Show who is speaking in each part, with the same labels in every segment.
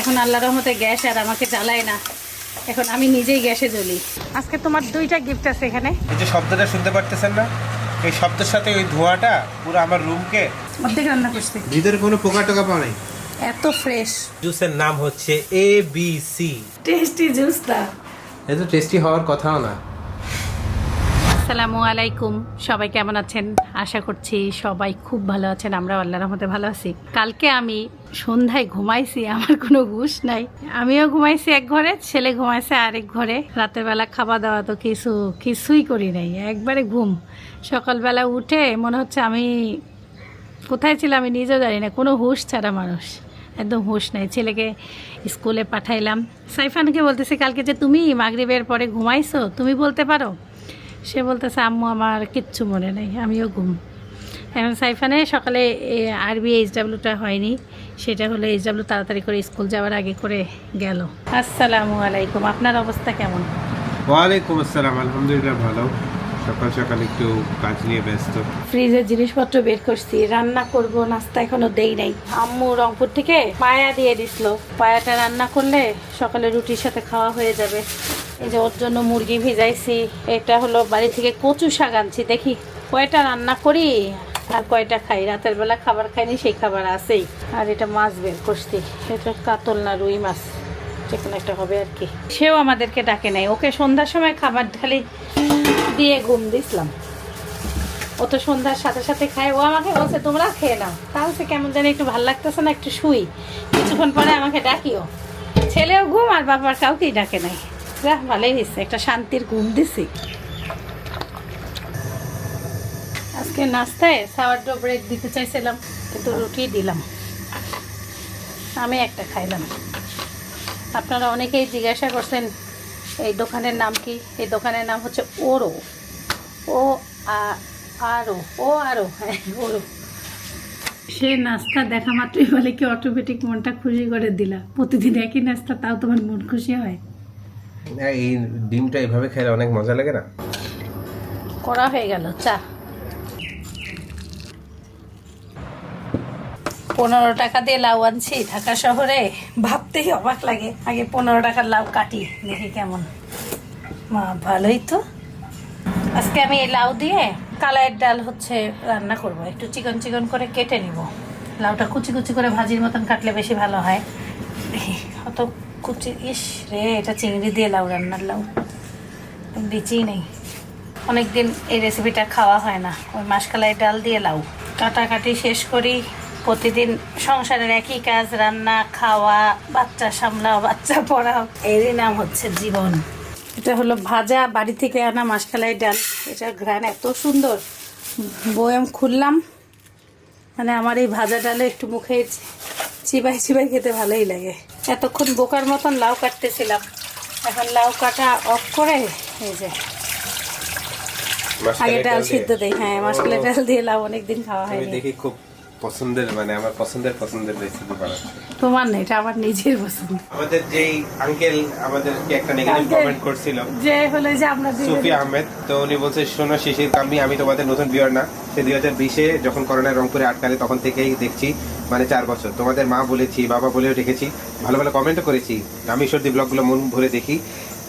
Speaker 1: এখন আল্লাহ রহমতে গ্যাস আর আমাকে জ্বালায় না। এখন আমি নিজেই গ্যাসে জ্বলি। আজকে তোমার দুইটা গিফট আছে এখানে।
Speaker 2: এই যে শব্দটা শুনতে পারতেছেন না? এই শব্দের সাথে ওই ধোঁয়াটা পুরো আমার রুমকে
Speaker 1: অর্ধেক রান্না করছি।
Speaker 2: ভিতরে কোনো পোকা টোকা পাওয়া নাই।
Speaker 1: এত ফ্রেশ
Speaker 2: জুসের নাম হচ্ছে A B C
Speaker 1: tasty juice দা
Speaker 2: এত টেস্টি হওয়ার কথাও না।
Speaker 1: আসসালামু আলাইকুম। সবাই কেমন আছেন? আশা করছি সবাই খুব ভালো আছেন। আমরা আল্লাহর রহমতে ভালো আছি। কালকে আমি সন্ধ্যায় ঘুমাইছি, আমার কোনো ঘুষ নাই। আমিও ঘুমাইছি এক ঘরে, ছেলে ঘুমাইছে আরেক ঘরে। রাতের বেলা খাওয়া দাওয়া তো কিছু, কিছুই করি নাই। একবারে ঘুম। সকালবেলা উঠে মনে হচ্ছে আমি কোথায় ছিলাম, আমি নিজেও জানি না। কোনো হুঁশ ছাড়া মানুষ। একদম হুঁশ নাই। ছেলেকে স্কুলে পাঠাইলাম। সাইফানকে বলতেছে, কালকে যে তুমি মাগরিবের পরে ঘুমাইছো, তুমি বলতে পারো? সে বলতেছে, আম্মু, আমার কিচ্ছু মনে নেই, আমিও ঘুম। এখন সাইফানে সকালে এইচ এইচডাব্লিউটা হয়নি, সেটা হলো এইচডাব্লিউ তাড়াতাড়ি করে স্কুল যাওয়ার আগে করে গেল। আসসালামু আলাইকুম, আপনার অবস্থা কেমন?
Speaker 2: ওয়ালাইকুম আসসালাম, আলহামদুলিল্লাহ, ভালো। সকাল সকাল একটু কাজ নিয়ে ব্যস্ত।
Speaker 1: ফ্রিজের জিনিসপত্র বের করছি, রান্না করব, নাস্তা এখনও দেই নাই। আম্মু রংপুর থেকে পায়া দিয়ে দিছিল। পায়াটা রান্না করলে সকালে রুটির সাথে খাওয়া হয়ে যাবে। এই যে ওর জন্য মুরগি ভিজাইছি, এটা হলো বাড়ি থেকে কচু শাক আনছি, দেখি কয়টা রান্না করি, আর কয়টা খাই। রাতের বেলা খাবার খাইনি, সেই খাবার আছেই। আর এটা মাছ বের করছি, এটা কাতল না রুই মাছ, যে কোনো একটা হবে আর কি। সেও আমাদেরকে ডাকে নাই, ওকে সন্ধ্যার সময় খাবার খালি দিয়ে ঘুম দিছিলাম। ও তো সন্ধ্যার সাথে সাথে খায়। ও আমাকে বলছে তোমরা খেয়ে নাও। তাহলে কেমন জানি একটু ভালো লাগতেছে না, একটু শুই। কিছুক্ষণ পরে আমাকে ডাকিও। ছেলেও ঘুম, আর বাবার কাউকেই ডাকে নাই। যাহ ভালোই হয়েছে, একটা শান্তির ঘুম দিছি। আজকে নাস্তায় সাওয়ারডো ব্রেড দিতে চাইছিলাম, কিন্তু রুটি দিলাম। আমি একটা খাইলাম। আপনারা অনেকেই জিজ্ঞাসা করছেন এই দোকানের নাম কি? এই দোকানের নাম হচ্ছে ওরো। ও আ- আরও ও আরও হ্যাঁ ওরো। সে নাস্তা দেখা মাত্রই বলে কি অটোমেটিক মনটা খুশি করে দিলা। প্রতিদিন একই নাস্তা তাও তোমার মন খুশি হয়?
Speaker 2: এই ডিমটা এভাবে খেলে অনেক মজা লাগে না?
Speaker 1: করা হয়ে গেল চা। পনেরো টাকা দিয়ে লাউ আনছি ঢাকা শহরে। ভাবতেই অবাক লাগে, আগে পনেরো টাকার লাউ কাটি, দেখি কেমন। মা, ভালোই তো। আজকে আমি এই লাউ দিয়ে কালাইয়ের ডাল হচ্ছে রান্না করব। একটু চিকন চিকন করে কেটে নিব। লাউটা কুচি কুচি করে ভাজির মতন কাটলে বেশি ভালো হয়। অত কুচি, ইস রে, এটা চিংড়ি দিয়ে লাউ, রান্নার লাউ। বিচি নেই। অনেকদিন এই রেসিপিটা খাওয়া হয় না। ওই মাসকালাই ডাল দিয়ে লাউ। কাটাকাটি শেষ করি প্রতিদিন সংসারের একই কাজ রান্না খাওয়া বাচ্চা সামলাও বাচ্চা পড়াও। এরই নাম হচ্ছে জীবন। এটা হলো ভাজা বাড়ি থেকে আনা মাসকালাই ডাল। এটা ঘ্রাণ এত সুন্দর। বয়াম খুললাম। মানে আমার এই ভাজা ডালে একটু মুখে চিবাই চিবাই খেতে ভালোই লাগে। এতক্ষণ বোকার মতন লাউ কাটতেছিলাম। এখন লাউ কাটা অফ করে এই যে আগে ডাল সিদ্ধ দেই। হ্যাঁ মাসকালাই ডাল দিয়ে লাউ অনেকদিন খাওয়া হয়নি।
Speaker 2: দেখি খুব পছন্দের মানে আমার পছন্দের পছন্দের রেসিপি বানাচ্ছে।
Speaker 1: তোমার না এটা আমার নিজের পছন্দ।
Speaker 2: আমাদের যেই আঙ্কেল আমাদেরকে একটা নেগেটিভ। কমেন্ট করছিল
Speaker 1: যে হলো যে আমরা
Speaker 2: সুফি আহমেদ তো উনি বলছে শোনো শিশির কামি আমি তোমাদের নতুন বিয়ার না। সে দুই হাজার বিশে যখন করোনা রংপুরে আটকালে তখন থেকেই দেখছি মানে চার বছর। তোমাদের মা বলেছি বাবা বলেও রেখেছি ভালো ভালো কমেন্টও করেছি। আমি সর্দি ব্লগগুলো মন ভরে দেখি।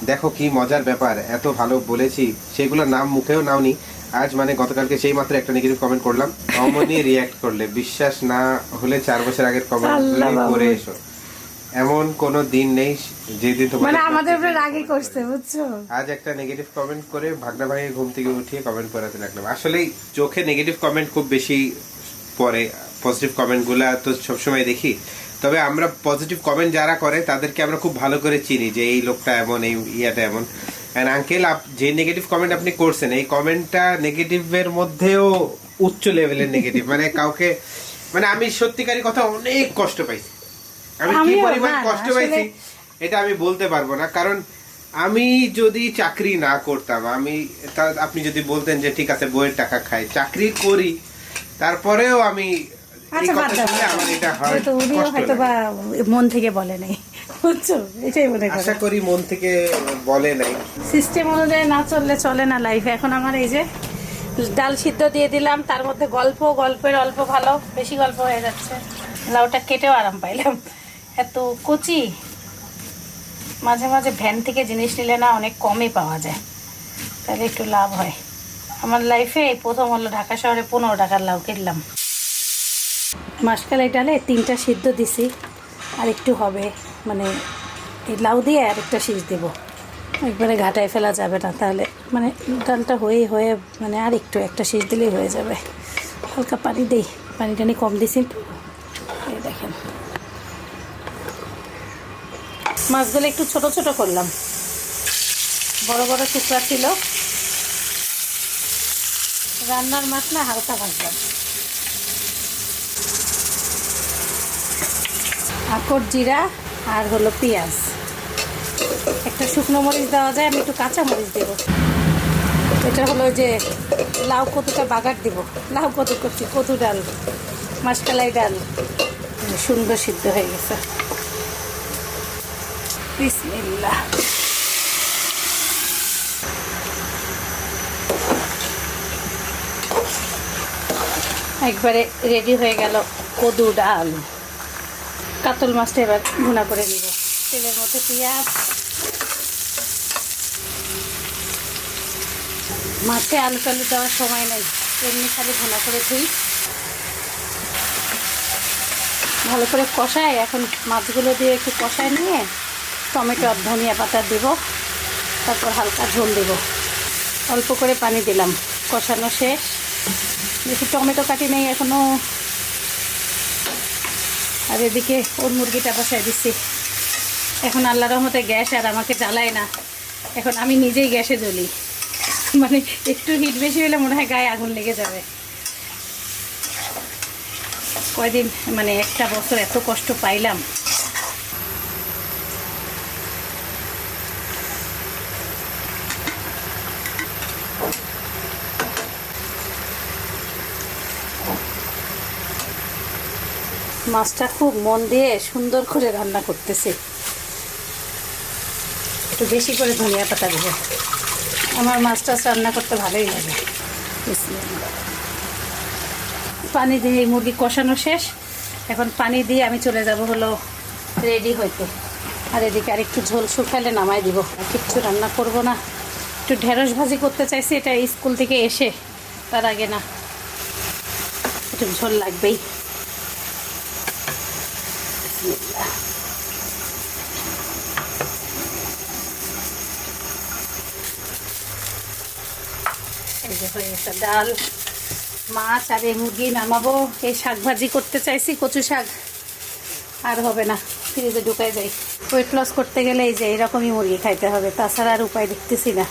Speaker 2: দেখো কি মজার ব্যাপার এত ভালো বলেছি। সেগুলোর নাম মুখেও নাওনি। আজ মানে গতকালকে সেই মাত্র একটা নেগেটিভ কমেন্ট করলাম। অমনি রিয়াক্ট করলে বিশ্বাস না হলে চার বছর আগের কমেন্ট করে এসো। এমন কোনো দিন নেই যেদিন তোমাদের
Speaker 1: মানে আমাদের উপরে রাগই করছে বুঝছ?
Speaker 2: আজ একটা নেগেটিভ কমেন্ট করে ভাগনা ভাইয়ের ঘুম থেকে উঠিয়ে কমেন্ট করাতে লাগলাম। আসলে চোখে নেগেটিভ কমেন্ট খুব বেশি পড়ে পজিটিভ কমেন্ট কমেন্টগুলো তো সবসময় দেখি। তবে আমরা পজিটিভ কমেন্ট যারা করে তাদেরকে আমরা খুব ভালো করে চিনি যে এই লোকটা এমন এই ইয়াটা এমন। অ্যান্ড আঙ্কেল যে নেগেটিভ কমেন্ট আপনি করছেন এই কমেন্টটা নেগেটিভের মধ্যেও উচ্চ লেভেলের নেগেটিভ মানে কাউকে মানে আমি সত্যিকারই কথা অনেক কষ্ট পাইছি। আমি কি পরিমাণ কষ্ট পাইছি এটা আমি বলতে পারব না। কারণ আমি যদি চাকরি না করতাম আমি আপনি যদি বলতেন যে ঠিক আছে বইয়ের টাকা খাই চাকরি করি। তারপরেও আমি
Speaker 1: আচ্ছা
Speaker 2: আমার এটা হয়।
Speaker 1: মন থেকে বলে নাই। বুঝছ? এটাই মনে
Speaker 2: আশা
Speaker 1: করি
Speaker 2: মন থেকে বলে নাই।
Speaker 1: সিস্টেম অনুযায়ী না চললে চলে না লাইফ এখন আমার এই যে ডাল সিদ্ধ দিয়ে দিলাম তার মধ্যে গল্প গল্পের অল্প ভালো বেশি গল্প হয়ে যাচ্ছে। লাউটা কেটেও আরাম পাইলাম। এত কচি। মাঝে মাঝে ভ্যান থেকে জিনিস নিলে না অনেক কমে পাওয়া যায়। তাহলে একটু লাভ হয়। আমার লাইফে এই প্রথম হলো ঢাকা শহরে পনেরো টাকার লাউ কিনলাম। মাসকালাই ডালে তিনটা সিদ্ধ দিছি। আর একটু হবে। মানে এই লাউ দিয়ে আর একটা শীষ দেবো। একবারে ঘাটায় ফেলা যাবে না, তাহলে মানে ডালটা হয়ে হয়ে মানে আর একটু একটা শীষ দিলেই হয়ে যাবে। হালকা পানি দিই পানি টানি কম দিছি। এই দেখেন। মাছগুলো একটু ছোট ছোট করলাম। বড় বড় টুকরা ছিল। রান্নার মাছ না হালকা ভাজলাম। আকর জিরা আর হলো পেঁয়াজ। একটা শুকনো মরিচ দেওয়া যায়, আমি একটু কাঁচা মরিচ দেবো। এটা হলো যে লাউ কতটা বাগার দিব। লাউ কত করছি কত ডাল, মাসকালাই ডাল। সুন্দর সিদ্ধ হয়ে গেছে। বিসমিল্লাহ। একবারে রেডি হয়ে গেল কদু ডাল। কাতল মাছটা এবার ভুনা করে নিব। তেলের মধ্যে পেঁয়াজ। মাছে আলু টালু দেওয়ার সময় নেই, এমনি খালি ভুনা করে ধুই। ভালো করে কষায় এখন মাছগুলো দিয়ে একটু কষায় নিয়ে টমেটো আর ধনিয়া পাতা দেব, তারপর হালকা ঝোল দেব। অল্প করে পানি দিলাম, কষানো শেষ। বেশি টমেটো কাটি নেই এখনও আর এদিকে ওর মুরগিটা বসাই দিচ্ছি। এখন আল্লাহ রহমতে গ্যাস আর আমাকে জ্বালায় না। এখন আমি নিজেই গ্যাসে জ্বলি। মানে একটু হিট বেশি হলে মনে হয় গায়ে আগুন লেগে যাবে। কয়দিন মানে একটা বছর এত কষ্ট পাইলাম। মাছটা খুব মন দিয়ে সুন্দর করে রান্না করতেছে। একটু বেশি করে ধনিয়া পাতা দেবো আমার মাছ টাছ রান্না করতে ভালোই লাগে। পানি দিয়ে এই মুরগি কষানো শেষ। এখন পানি দিয়ে আমি চলে যাব হলো রেডি হইতে। আর এদিকে আর একটু ঝোল শুকালে নামাই দিব। আর কিচ্ছু রান্না করব না। একটু ঢেঁড়স ভাজি করতে চাইছি, এটা স্কুল থেকে এসে, তার আগে না, একটু ঝোল লাগবেই। ডাল, মাছ আর এই মুরগি নামাবো। এই শাক ভাজি করতে চাইছি, কচু শাক। আর হবে না, ফ্রিজে ঢুকাই যাই ওয়েট লস করতে গেলে এই যে এরকমই মুরগি খাইতে হবে, তাছাড়া আর উপায় দেখতেছি না।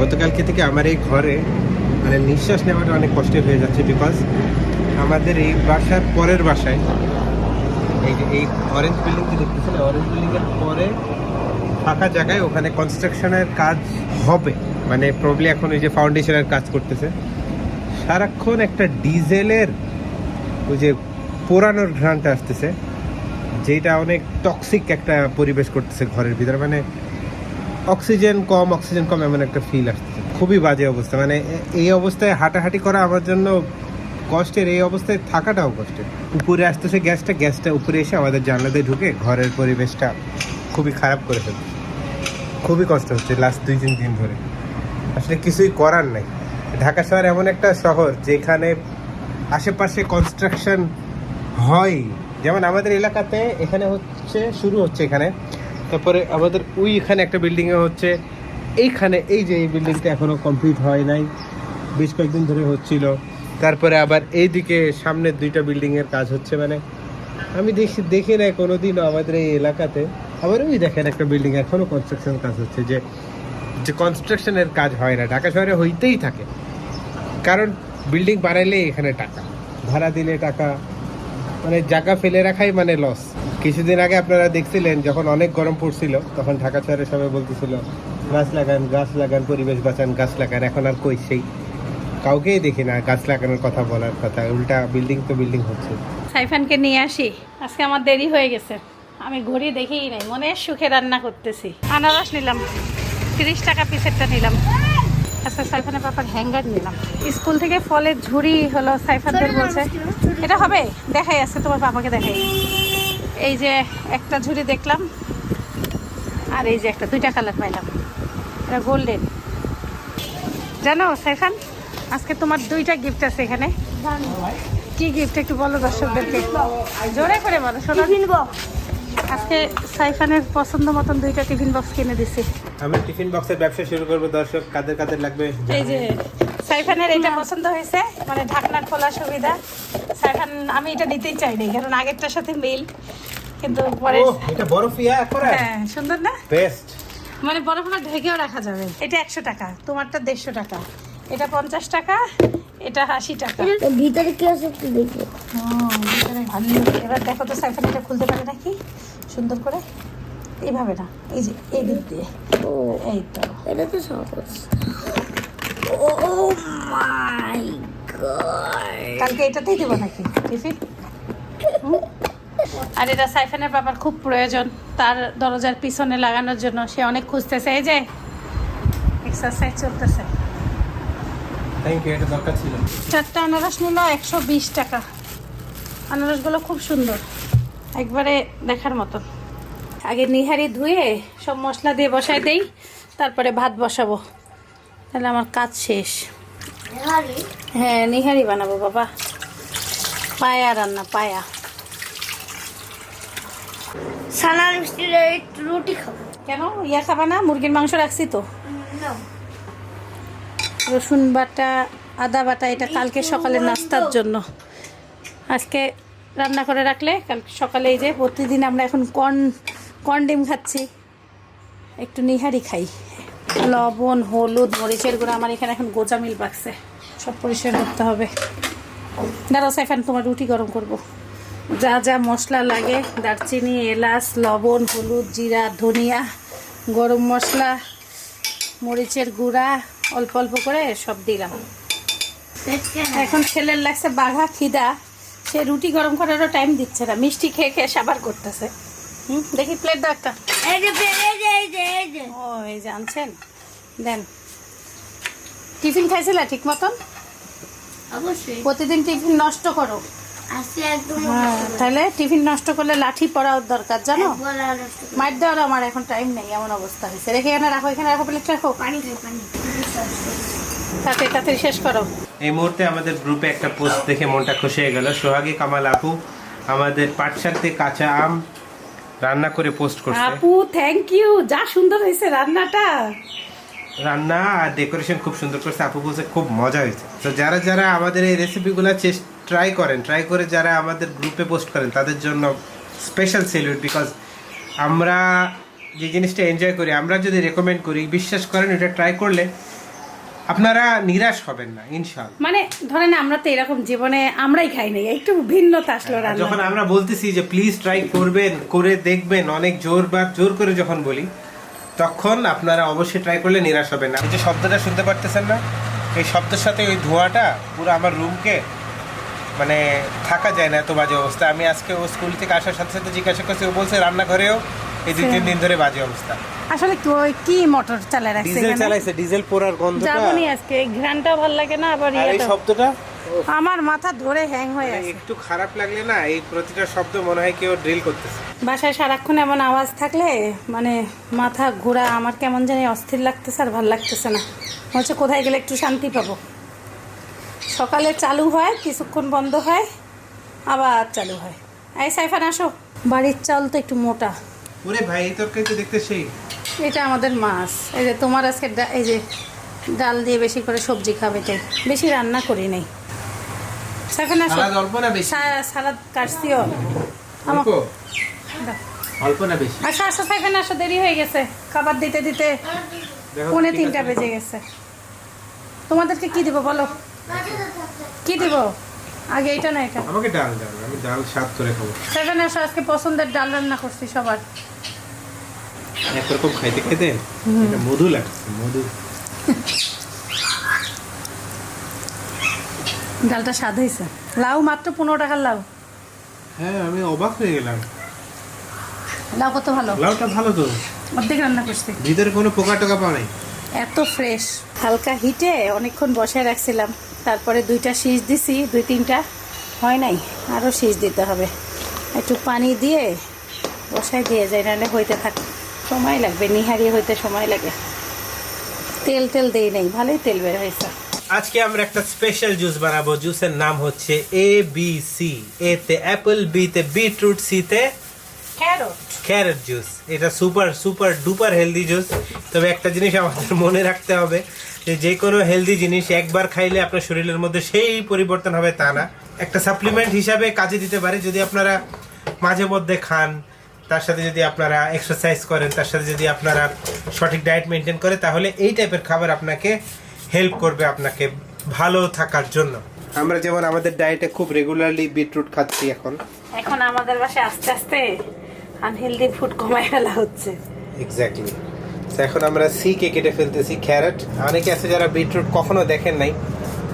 Speaker 2: গতকালকে থেকে আমার এই ঘরে মানে নিঃশ্বাস নেওয়াটা অনেক কষ্টের হয়ে যাচ্ছে বিকজ আমাদের এই বাসার পরের বাসায়, এই যে এই অরেঞ্জ বিল্ডিংটি দেখতেছেন অরেঞ্জ বিল্ডিংয়ের পরে ফাঁকা জায়গায় ওখানে কনস্ট্রাকশনের কাজ হবে। মানে প্রবলি এখন ওই যে ফাউন্ডেশনের কাজ করতেছে। সারাক্ষণ একটা ডিজেলের ওই যে পোড়ানোর ঘ্রাণটা আসতেছে, যেটা অনেক টক্সিক একটা পরিবেশ করতেছে ঘরের ভিতরে। মানে অক্সিজেন কম অক্সিজেন কম এমন একটা ফিল আসতেছে। খুবই বাজে অবস্থা। মানে এই অবস্থায় হাঁটাহাঁটি করা আমার জন্য কষ্টের এই অবস্থায় থাকাটাও কষ্টের। উপরে আসতেছে গ্যাসটা গ্যাসটা উপরে এসে আমাদের জানলাতে ঢুকে ঘরের পরিবেশটা খুবই খারাপ করে ফেলছে। খুবই কষ্ট হচ্ছে লাস্ট দুই, তিন দিন ধরে। আসলে কিছুই করার নাই। ঢাকা শহর এমন একটা শহর যেখানে আশেপাশে কনস্ট্রাকশন হয়। যেমন আমাদের এলাকাতে এখানে হচ্ছে, শুরু হচ্ছে এখানে। তারপরে আমাদের ওই এখানে একটা বিল্ডিংয়ে হচ্ছে, এইখানে এই যে এই বিল্ডিংটা এখনও কমপ্লিট হয় নাই। বেশ কয়েকদিন ধরে হচ্ছিল। তারপরে আবার এইদিকে সামনের দুইটা বিল্ডিংয়ের কাজ হচ্ছে মানে আমি দেখি দেখি না কোনোদিনও আমাদের এই এলাকাতে। আবার ওই দেখেন একটা বিল্ডিং এখনও কনস্ট্রাকশন কাজ হচ্ছে, যে যে কনস্ট্রাকশনের কাজ হয় না, ঢাকা শহরে হইতেই থাকে। কারণ বিল্ডিং বানাইলে এখানে টাকা, ভাড়া দিলে টাকা মানে জায়গা ফেলে রাখাই মানে লস কিছুদিন আগে আপনারা দেখছিলেন, যখন অনেক গরম পড়ছিল, তখন ঢাকা শহরে সবাই বলতেছিল, গাছ লাগান গাছ লাগান, পরিবেশ বাঁচান, গাছ লাগান, এখন আর কই সেই কাউকেই দেখি না গাছ লাগানোর কথা বলার কথা উল্টা বিল্ডিং তো বিল্ডিং হচ্ছে।
Speaker 1: সাইফানকে নিয়ে আসি। আজকে আমার দেরি হয়ে গেছে। আমি ঘড়ি দেখেই নাই মনে সুখে রান্না করতেছি। আনারস নিলাম তিরিশ টাকা পিসেরটা নিলাম। আচ্ছা সাইফানের পাপার হ্যাঙ্গার নিলাম। স্কুল থেকে ফলের ঝুড়ি হলো সাইফানদের বলছে। এটা হবে? দেখাই আছে তোমার পাপাকে দেখাই। এই যে একটা ঝুড়ি দেখলাম আর এই যে একটা দুইটা কালার পাইলাম। এটা গোল্ডেন জানো সাইফান? আজকে তোমার দুইটা গিফট আছে এখানে। কি গিফট একটু বলো দর্শকদেরকে। জোরে করে বলো শোনো। আজকে সাইফানের পছন্দ মতন দুইটা টিফিন বক্স কিনে দিছি।
Speaker 2: আমি টিফিন বক্সের ব্যবসা শুরু করব দর্শক। কাদের কাদের লাগবে?
Speaker 1: এই যে সাইফানের এটা পছন্দ হয়েছে মানে ঢাকনার খোলা সুবিধা। সাইফান আমি এটা নিতেই চাইনি কারণ আগেরটার সাথে মিল। কিন্তু পরে
Speaker 2: এটা বরফ ইয়া করে?
Speaker 1: হ্যাঁ সুন্দর না?
Speaker 2: বেস্ট
Speaker 1: মানে বরফগুলো ঢেকেও রাখা যাবে। এটা একশো টাকা তোমারটা দেড়শো টাকা। এটা পঞ্চাশ টাকা এটা আশি টাকা।
Speaker 3: ভিতরে কি আছে একটু দেখব
Speaker 1: ভিতরে ভালো। এবার দেখো তো সাইফান এটা খুলতে পারে নাকি? সুন্দর করে। এইভাবে না এই যে এই দিক দিয়ে।
Speaker 3: ও
Speaker 1: এই তো।
Speaker 3: এটা তো সহজ। Oh my god.
Speaker 1: কালকে এটাতেই দেবো নাকি টিফিন? আর এটা সাইফানের বাবার খুব প্রয়োজন। তার দরজার পিছনে লাগানোর জন্য সে অনেক খুঁজতেছে। এই যে এক্সারসাইজ চলতেছে।
Speaker 2: থ্যাংক ইউ এটা দরকার ছিল।
Speaker 1: চারটা আনারস নিল একশো বিশ টাকা। আনারসগুলো খুব সুন্দর। একবারে দেখার মতন। আগে নিহারি ধুয়ে সব মশলা দিয়ে বসাই দেই তারপরে ভাত বসাবো। তাহলে আমার কাজ শেষ। হ্যাঁ নিহারি বানাবো বাবা। পায়া রান্না পায়া।
Speaker 3: সানার মিষ্টির রুটি খাব।
Speaker 1: কেন? ইয়া খাবা না? মুরগির মাংস রাখছি তো। রসুন বাটা, আদা বাটা, এটা কালকে সকালে নাস্তার জন্য। আজকে রান্না করে রাখলে কালকে সকালে এই যে প্রতিদিন আমরা এখন কর্ন কর্ন ডিম খাচ্ছি। একটু নিহারি খাই। লবণ, হলুদ, মরিচের গুঁড়ো, আমার এখানে এখন গোজা মিল বাক্সে সব পরিষ্কার করতে হবে। দাঁড়াও সাইফান, তোমার রুটি গরম করব। যা যা মশলা লাগে, দারচিনি, এলাচ, লবণ, হলুদ, জিরা, ধনিয়া, গরম মশলা, মরিচের গুঁড়া অল্প অল্প করে সব দিলাম। এখন ছেলের লাগছে বাঘা খিদা। সে রুটি গরম করারও টাইম দিচ্ছে না। মিষ্টি খেয়ে খেয়ে সাবার করতেছে। হুম দেখি প্লেট দাও একটা। ও এই যে আনছেন। দেন। টিফিন খাইছিলা ঠিক মতন?
Speaker 3: অবশ্যই।
Speaker 1: প্রতিদিন টিফিন নষ্ট করো। তাহলে টিফিন নষ্ট করলে লাঠি পড়াও দরকার জানো। মার দেওয়ার আমার এখন টাইম নেই এমন অবস্থা হয়েছে। রেখে এখানে রাখো এখানে রাখো প্লেট রাখো।
Speaker 3: পানি
Speaker 1: শেষ করো।
Speaker 2: এই মুহূর্তে আমাদের গ্রুপে একটা পোস্ট দেখে মনটা খুশি হয়ে গেল। সোহাগী কামাল আপু আমাদের পাট শাক কাঁচা আম রান্না করে পোস্ট করছে।
Speaker 1: আপু থ্যাংক ইউ যা সুন্দর হয়েছে রান্নাটা।
Speaker 2: রান্না আর ডেকোরেশন খুব সুন্দর করছে। আপু বলছে খুব মজা হয়েছে। তো যারা যারা আমাদের এই রেসিপিগুলো ট্রাই করেন ট্রাই করে যারা আমাদের গ্রুপে পোস্ট করেন তাদের জন্য স্পেশাল সেলিউট বিকজ আমরা যে জিনিসটা এনজয় করি আমরা যদি রেকমেন্ড করি বিশ্বাস করেন এটা ট্রাই করলে আপনারা নিরাশ হবেন না ইনশাল্লাহ
Speaker 1: মানে ধরেন আমরা তো এরকম জীবনে আমরাই খাই নাই একটু ভিন্নতা আসলো
Speaker 2: আর যখন আমরা বলতেছি যে প্লিজ ট্রাই করবেন করে দেখবেন অনেক জোর বা জোর করে যখন বলি তখন আপনারা অবশ্যই ট্রাই করলে নিরাশ হবেন না। এই যে শব্দটা শুনতে পারতেছেন না এই শব্দের সাথে ওই ধোঁয়াটা পুরো আমার রুমকে মানে থাকা যায় না এত বাজে অবস্থা। আমি আজকে ও স্কুল থেকে আসার সাথে সাথে জিজ্ঞাসা করছি ও বলছে রান্নাঘরেও এই দুই তিন দিন ধরে বাজে অবস্থা।
Speaker 1: আসলে কি কি মোটর চালায় রাখছে
Speaker 2: ডিজেল চালাইছে ডিজেল পোড়ার গন্ধটা।
Speaker 1: যাবনি আজকে ঘ্রানটাও ভালো লাগে না আবার
Speaker 2: এই শব্দটা?
Speaker 1: আমার মাথা ধরে হ্যাং হয়ে
Speaker 2: মানে
Speaker 1: আছে।
Speaker 2: একটু খারাপ লাগলে না এই প্রতিটা শব্দ মনে হয় কেউ ড্রিল করতেছে।
Speaker 1: বাসায় সারাক্ষণ এমন আওয়াজ থাকলে মানে মাথা ঘোরা আমার কেমন জানি অস্থির লাগতেছে আর ভালো লাগতেছে না। হচ্ছে কোথায় গেলে একটু শান্তি পাবো? সকালে চালু হয় কিছুক্ষণ বন্ধ হয় আবার চালু হয়। এই সাইফান আসো। বাড়ির চাল তো একটু মোটা।
Speaker 2: ওরে ভাই এই তরকারি তো দেখতে সেই।
Speaker 1: এটা আমাদের মাছ। এই যে তোমার আজকে এই যে ডাল দিয়ে বেশি করে সবজি খাবে তাই বেশি রান্না করি নাই। সাইফান আসো।
Speaker 2: সালাদ অল্প না বেশি?
Speaker 1: সালাদ কাটছিও।
Speaker 2: অল্প? অল্প না বেশি?
Speaker 1: আসো আসো সাইফান আসো দেরি হয়ে গেছে। খাবার দিতে দিতে
Speaker 2: দেখো
Speaker 1: পৌনে তিনটা বেজে গেছে। তোমাদেরকে কি দিব বলো? কি দিব? আগে এটা না এটা।
Speaker 2: আমাকে ডাল ডাল আমি ডাল স্বাদ করে খাব।
Speaker 1: আসো আজকে পছন্দের ডাল রান্না করছি সবার।
Speaker 2: একরকম খাইতে খেতে? এটা মধু লাগছে মধু।
Speaker 1: ডালটা স্বাদ হয়েছে। লাউ মাত্র পনেরো টাকার লাউ।
Speaker 2: হ্যাঁ আমি অবাক হয়ে গেলাম।
Speaker 1: লাউ কত ভালো?
Speaker 2: লাউটা ভালো তো।
Speaker 1: অর্ধেক রান্না করছি।
Speaker 2: ভিতরে কোনো পোকা টোকা পাওয়া নাই।
Speaker 1: এত ফ্রেশ। হালকা হিটে অনেকক্ষণ বসায় রাখছিলাম। তারপরে দুইটা শীষ দিছি, দুই তিনটা হয় নাই আরও শীষ দিতে হবে। একটু পানি দিয়ে বসাই দিয়ে যায় নাহলে হইতে থাক, সময় লাগবে নিহারি হইতে সময় লাগে। তেল তেল দেই নেই, ভালোই তেল বের হয়েছে।
Speaker 2: আজকে আমরা একটা স্পেশাল জুস বানাবো জুসের নাম হচ্ছে এ বি সি এ তে অ্যাপল বি তে বিটরুট সি তে
Speaker 1: ক্যারট
Speaker 2: জুস এটা super super duper healthy juice তবে একটা জিনিস আমাদের মনে রাখতে হবে যে যে কোনো হেলদি জিনিস একবার খাইলে আপনার শরীরের মধ্যে সেই পরিবর্তন হবে তা না। একটা সাপ্লিমেন্ট হিসাবে কাজে দিতে পারে। যদি আপনারা মাঝে মধ্যে খান তার সাথে যদি আপনারা এক্সারসাইজ করেন তার সাথে যদি আপনারা সঠিক ডায়েট মেনটেন করে তাহলে এই টাইপের খাবার আপনাকে হেল্প করবে আপনাকে ভালো থাকার জন্য। আমরা যেমন আমাদের ডায়েটে খুব রেগুলারলি বিটরুট খাচ্ছি এখন।
Speaker 1: এখন আমাদের বাসায় আস্তে আস্তে আনহেলদি ফুড কমায় ফেলা হচ্ছে।
Speaker 2: এক্স্যাক্টলি এখন আমরা সি কে কেটে ফেলতেছি ক্যারেট অনেকে আছে যারা বিটরুট কখনো দেখেন নাই।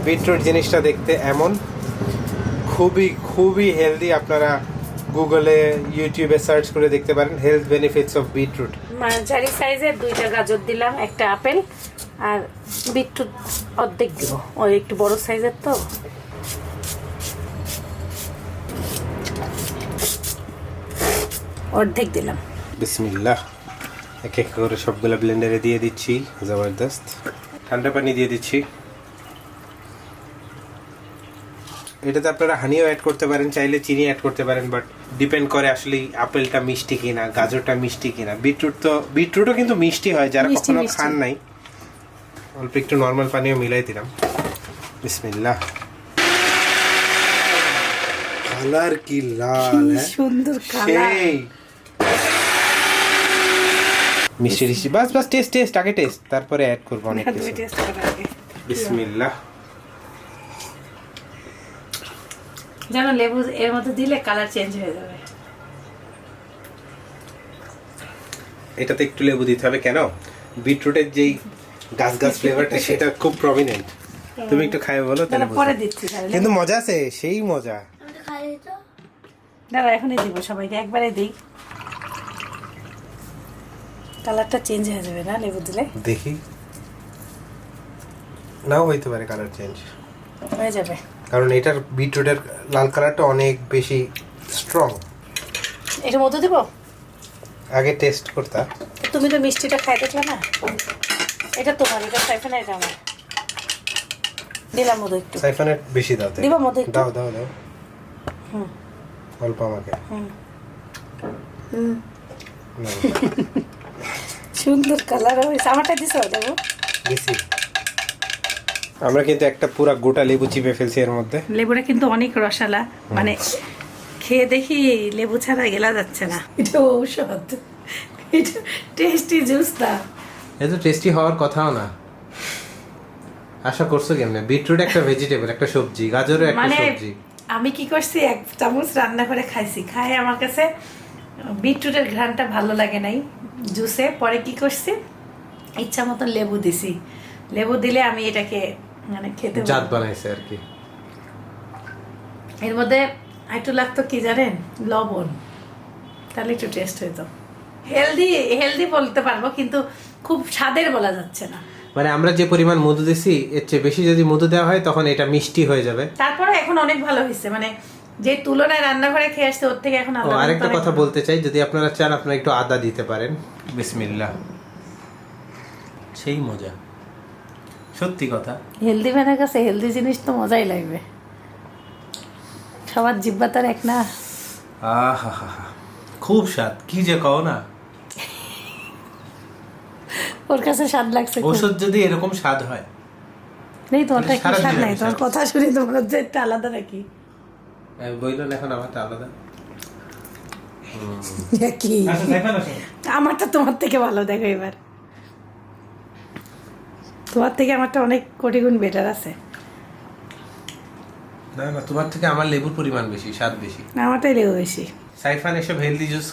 Speaker 2: বিটরুট জিনিসটা দেখতে এমন। খুবই খুবই হেলদি আপনারা গুগলে ইউটিউবে সার্চ করে দেখতে পারেন হেলথ বেনিফিটস অফ বিটরুট
Speaker 1: মাঝারি সাইজের দুইটা গাজর দিলাম একটা আপেল আর বিটরুট অর্ধেক দিব। ওই একটু বড় সাইজের তো। অর্ধেক দিলাম।
Speaker 2: বিসমিল্লাহ। এক এক করে সবগুলো ব্লেন্ডারে দিয়ে দিচ্ছি জবরদস্ত। ঠান্ডা পানি দিয়ে দিচ্ছি। এটাতে আপনারা হানিও অ্যাড করতে পারেন চাইলে চিনি অ্যাড করতে পারেন বাট ডিপেন্ড করে আসলে আপেলটা মিষ্টি কিনা গাজরটা মিষ্টি কিনা। বিটরুট তো বিটরুটও কিন্তু মিষ্টি হয় যারা কখনো খান নাই। অল্প একটু নর্মাল পানিও মিলাই দিলাম। বিসমিল্লাহ। কালার কি লাল হ্যাঁ?
Speaker 1: সুন্দর কালার
Speaker 2: সেই মিষ্টি টিষ্টি বাস বাস টেস্ট টেস্ট আগে টেস্ট তারপরে অ্যাড করব অনেক কিছু। বিসমিল্লাহ।
Speaker 1: জানো লেবু এর মধ্যে দিলে কালার চেঞ্জ হয়ে যাবে।
Speaker 2: এটাতে একটু লেবু দিতে হবে কেন? বিটরুটের যেই গাছ গাছ ফ্লেভারটা সেটা খুব প্রমিনেন্ট তুমি একটু খাবে বলো তাহলে
Speaker 1: পরে দিচ্ছি
Speaker 2: কিন্তু মজা আছে সেই মজা।
Speaker 1: দাঁড়া এখনই দিব সবাইকে একবারে দিই। কালারটা চেঞ্জ হয়ে যাবে না লেবু দিলে?
Speaker 2: দেখি। নাও হইতে পারে কালার চেঞ্জ
Speaker 1: হয়ে যাবে।
Speaker 2: কারণ এটার বিটরুটের লাল কালারটা অনেক বেশি স্ট্রং
Speaker 1: এটা মধ্যে দিব?
Speaker 2: আগে টেস্ট করতা।
Speaker 1: তুমি তো মিষ্টিটা খাই দেখলে না? এটা তোমার এটা না এটা আমার। দিলাম মধু একটু।
Speaker 2: সাইফানের বেশি দাও।
Speaker 1: দিবা মধু একটু?
Speaker 2: দাও দাও দাও।
Speaker 1: হুম।
Speaker 2: অল্প আমাকে।
Speaker 1: হুম।
Speaker 2: নাও,
Speaker 1: সুন্দর কালার হয়েছে আমারটা দিছো দেবো।
Speaker 2: দিছি। আমরা কিন্তু একটা পুরা গোটা লেবু চিপে ফেলছি এর মধ্যে।
Speaker 1: লেবুটা কিন্তু অনেক রসালা। মানে খেয়ে দেখি লেবু ছাড়া গেলা যাচ্ছে না। এটা ঔষধ। এটা টেস্টি জুস না।
Speaker 2: টেস্টি হওয়ার কথাও না। আশা করছ কেমনে? বিটরুট একটা ভেজিটেবল একটা সবজি গাজরও একটা
Speaker 1: মানে
Speaker 2: সবজি।
Speaker 1: আমি কি করছি এক চামচ রান্না করে খাইছি। খাই আমার কাছে বিটরুটের ঘ্রাণটা ভালো লাগে নাই। জুসে পরে কি করছি? ইচ্ছা মতন লেবু দিছি। লেবু দিলে আমি এটাকে মানে খেতে
Speaker 2: জাত বানাইছে আর কি।
Speaker 1: এর মধ্যে একটু লাগতো কি জানেন? লবণ। তাহলে একটু টেস্ট হইতো। হেলদি হেলদি বলতে পারব কিন্তু খুব স্বাদের বলা যাচ্ছে না।
Speaker 2: মানে আমরা যে পরিমাণ মধু দিছি এর চেয়ে বেশি যদি মধু দেওয়া হয় তখন এটা মিষ্টি হয়ে যাবে।
Speaker 1: তারপরে এখন অনেক ভালো হয়েছে মানে যে তুলনায় রান্নাঘরে খেয়ে আসছে ওর থেকে এখন আলাদা
Speaker 2: আরেকটা কথা বলতে চাই যদি আপনারা চান আপনারা একটু আদা দিতে পারেন। বিসমিল্লাহ। সেই মজা। সত্যি কথা।
Speaker 1: হেলদি ম্যানের কাছে হেলদি জিনিস তো মজাই লাগবে। সবার জিব্বা তার এক না।
Speaker 2: আহা হা হা খুব স্বাদ। কি যে কও না।
Speaker 1: ওর কাছে স্বাদ লাগছে।
Speaker 2: ঔষধ যদি এরকম স্বাদ হয়
Speaker 1: নেই তোমারটা কি স্বাদ নাই। তোমার কথা শুনে তোমার হচ্ছে একটা আলাদা নাকি?
Speaker 2: আমি বললেন এখন আমারটা আলাদা।
Speaker 1: কি? আমারটা তোমার থেকে ভালো দেখো এবার। তোমার থেকে আমারটা অনেক কোটি গুণ বেটার আছে।
Speaker 2: না না তোমার থেকে আমার লেবুর পরিমাণ বেশি স্বাদ বেশি।
Speaker 1: আমারটাই লেগে বেশি।
Speaker 2: সাইফান এসব হেলদি জুস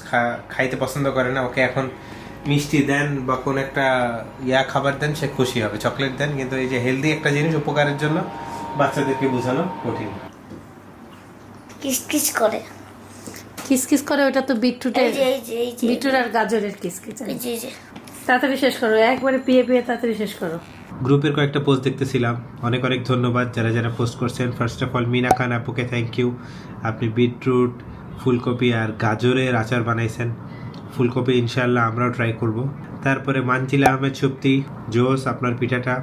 Speaker 2: খাইতে পছন্দ করে না ওকে এখন মিষ্টি দেন বা কোন একটা ইয়া খাবার দেন সে খুশি হবে। চকলেট দেন কিন্তু এই যে হেলদি একটা জিনিস উপকারের জন্য বাচ্চাদেরকে বোঝানো কঠিন।
Speaker 3: কিস কিস করে।
Speaker 1: কিসকিস করে ওটা তো বিটরুটের বিটরুট আর গাজরের কিসকিস তাড়াতাড়ি শেষ করো একবারে পিয়ে পিয়ে তাড়াতাড়ি শেষ করো।
Speaker 2: গ্রুপের কয়েকটা পোস্ট দেখতেছিলাম। অনেক অনেক ধন্যবাদ যারা যারা পোস্ট করছেন। First of all Mina Khan আপুকে থ্যাংক ইউ আপনি বিটরুট ফুলকপি আর গাজরের আচার বানাইছেন। ফুলকপি ইনশাল্লাহ আমরাও ট্রাই করব। তারপরে মানজিলা আহমেদ সুপ্তি জোস আপনার পিঠাটা।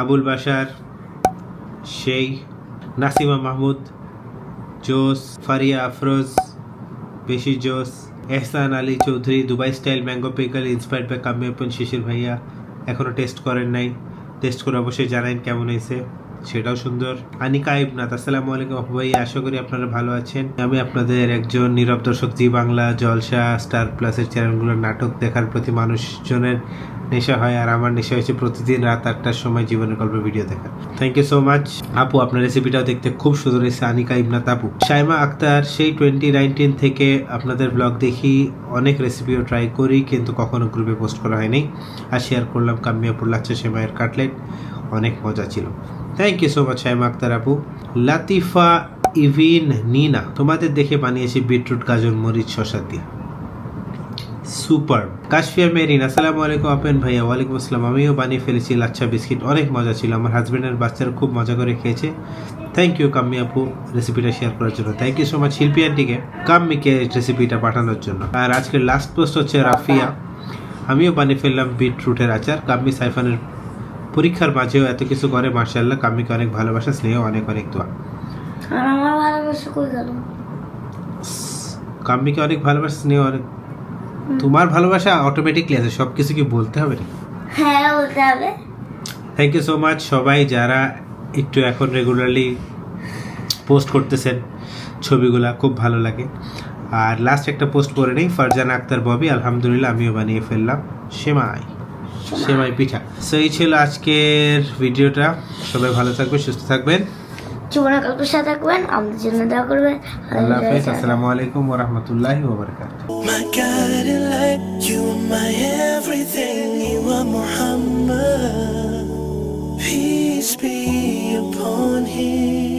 Speaker 2: আবুল বাসার সেই নাসিমা মাহমুদ। জোস, ফারিয়া আফরোজ, বেশি জোস, Ehsan Ali Chowdhury, Dubai style mango pickle inspired by কাম্যপন Shishir ভাইয়া এখনও টেস্ট করেন নাই। টেস্ট করে অবশ্যই জানান কেমন হয়েছে। সেটাও সুন্দর। আনিকা ইবনাথ আসসালামু আলাইকুম আপু ভাই, আশা করি আপনারা ভালো আছেন। আমি আপনাদের একজন নীরব দর্শক জি বাংলা, জলসা, স্টার প্লাসের চ্যানেলগুলোর নাটক দেখার প্রতি মানুষজনের নেশা হয়, আর আমার নেশা হয়েছে প্রতিদিন রাত আটটার সময় জীবনের গল্প ভিডিও দেখা। থ্যাংক ইউ সো মাচ আপু, আপনার রেসিপিটাও দেখতে খুব সুন্দর হয়েছে আনিকা ইবনাথ আপু। সাইমা আক্তার, সেই টোয়েন্টি নাইনটিন থেকে আপনাদের ব্লগ দেখি, অনেক রেসিপিও ট্রাই করি, কিন্তু কখনো গ্রুপে পোস্ট করা হয়নি। আর শেয়ার করলাম কামিয়াপুর লাচ্ছা সেমাইয়ের কাটলেট অনেক মজা ছিল। Thank you so much Saima Akter আপু। লাতিফা, ইভিন, নিনা, তোমাদের দেখে বানিয়েছি বিটরুট, গাজর, মরিচ শশা দিয়ে। সুপার কাশফিয়া মেরিন আসসালামু আলাইকুম আপেন ভাইয়া, ওয়ালাইকুম আসসালাম। আমিও বানিয়ে ফেলেছি লাচ্ছা বিস্কিট, অনেক মজা ছিল। আমার হাজব্যান্ডের বাচ্চারা খুব মজা করে খেয়েছে। থ্যাংক ইউ কাম্মি আপু রেসিপিটা শেয়ার করার জন্য। থ্যাংক ইউ সো মাচ শিল্পী আন্টিকে, কাম্মিকে রেসিপিটা পাঠানোর জন্য। আর আজকের লাস্ট পোস্ট হচ্ছে রাফিয়া। আমিও বানিয়ে ফেললাম বিটরুটের আচার, কাম্মি সাইফানের পরীক্ষার মাঝেও এত কিছু করে মার্শাল্লাহ কাম্মিকে অনেক ভালোবাসা স্নেহ অনেক অনেক দোয়া।
Speaker 3: আর আমার ভালোবাসা কই গেল?
Speaker 2: কাম্মিকে অনেক ভালোবাসা স্নেহ অনেক তোমার ভালোবাসা অটোমেটিকলি আছে সব কিছু কি বলতে হবে না
Speaker 3: হ্যাঁ বলতে হবে।
Speaker 2: থ্যাংক ইউ সো মাচ সবাই যারা একটু এখন রেগুলারলি পোস্ট করতেছেন ছবিগুলা খুব ভালো লাগে। আর লাস্ট একটা পোস্ট করে নেই ফারজানা আক্তার ববি আলহামদুলিল্লাহ আমিও বানিয়ে ফেললাম। সেমাই। সেমাই পিঠা। সো এই ছিল আজকের ভিডিওটা। সবাই ভালো থাকবে সুস্থ থাকবেন।
Speaker 3: জীবনে কালকে সাথে থাকবেন। আমাদের জন্য দোয়া করবেন।
Speaker 2: আল্লাহ হাফেজ। আসসালামু আলাইকুম ওয়া
Speaker 4: রাহমাতুল্লাহি ওয়া বারাকাতুহু। My God in Peace be upon him.